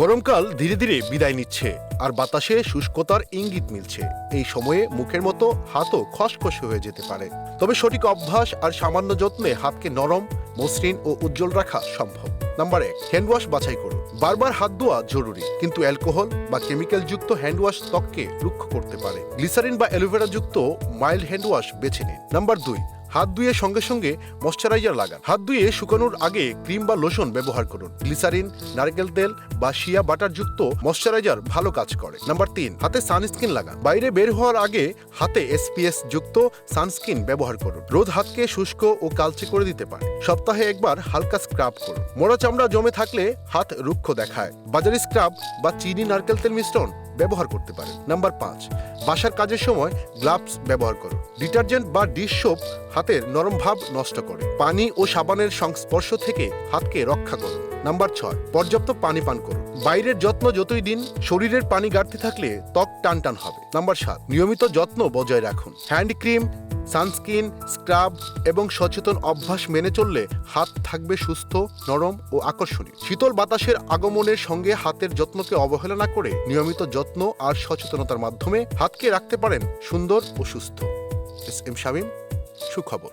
গরমকাল ধীরে ধীরে বিদায় নিচ্ছে, আর বাতাসে শুষ্কতার ইঙ্গিত মিলছে। এই সময়ে মুখের মতো হাতও খসখসে হয়ে যেতে পারে। তবে সঠিক অভ্যাস আর সামান্য যত্নে হাতকে নরম, মসৃণ ও উজ্জ্বল রাখা সম্ভব। নাম্বার এক, হ্যান্ডওয়াশ বাছাই করুন। বারবার হাত ধোয়া জরুরি, কিন্তু অ্যালকোহল বা কেমিক্যাল যুক্ত হ্যান্ডওয়াশ ত্বককে রুক্ষ করতে পারে। গ্লিসারিন বা অ্যালোভেরা যুক্ত মাইল্ড হ্যান্ডওয়াশ বেছে নিন। নাম্বার দুই হাত ধুয়ে সঙ্গে সঙ্গে ময়শ্চারাইজার লাগান। হাত ধুয়ে শুকানোর আগে ক্রিম বা লোশন ব্যবহার করুন। গ্লিসারিন, নারকেল তেল বা শিয়া বাটার যুক্ত ময়শ্চারাইজার ভালো কাজ করে। নাম্বার তিন, হাতে সানস্ক্রিন লাগান। বাইরে বের হওয়ার আগে হাতে এসপিএস যুক্ত সানস্ক্রিন ব্যবহার করুন। রোদ হাতকে শুষ্ক ও কালচে করে দিতে পারে সপ্তাহে একবার হালকা স্ক্রাব করুন। মোড়া চামড়া জমে থাকলে হাত রুক্ষ দেখায়। বাজারি স্ক্রাব বা চিনি নারকেল তেল মিশ্রণ ব্যবহার করতে পারেন। নাম্বার পাঁচ, বাসার কাজের সময় গ্লাভস ব্যবহার করুন। ডিটারজেন্ট বা ডিশ সোপ হাতের নরম ভাব নষ্ট করে। পানি ও সাবানের সংস্পর্শ থেকে হাতকে রক্ষা করুন নাম্বার ছয়, পর্যাপ্ত পানি পান করুন বাইরের যত্ন যতই দিন, শরীরের পানি গাড়তে থাকলে ত্বক টান টান হবে। নাম্বার সাত, নিয়মিত যত্ন বজায় রাখুন। হ্যান্ড ক্রিম, সানস্ক্রিন, স্ক্রাব এবং সচেতন অভ্যাস মেনে চললে হাত থাকবে সুস্থ, নরম ও আকর্ষণীয়। শীতল বাতাসের আগমনের সঙ্গে হাতের যত্নকে অবহেলা না করে নিয়মিত যত্ন আর সচেতনতার মাধ্যমে হাতকে রাখতে পারেন সুন্দর ও সুস্থ। এস এম শামীম সুখবর।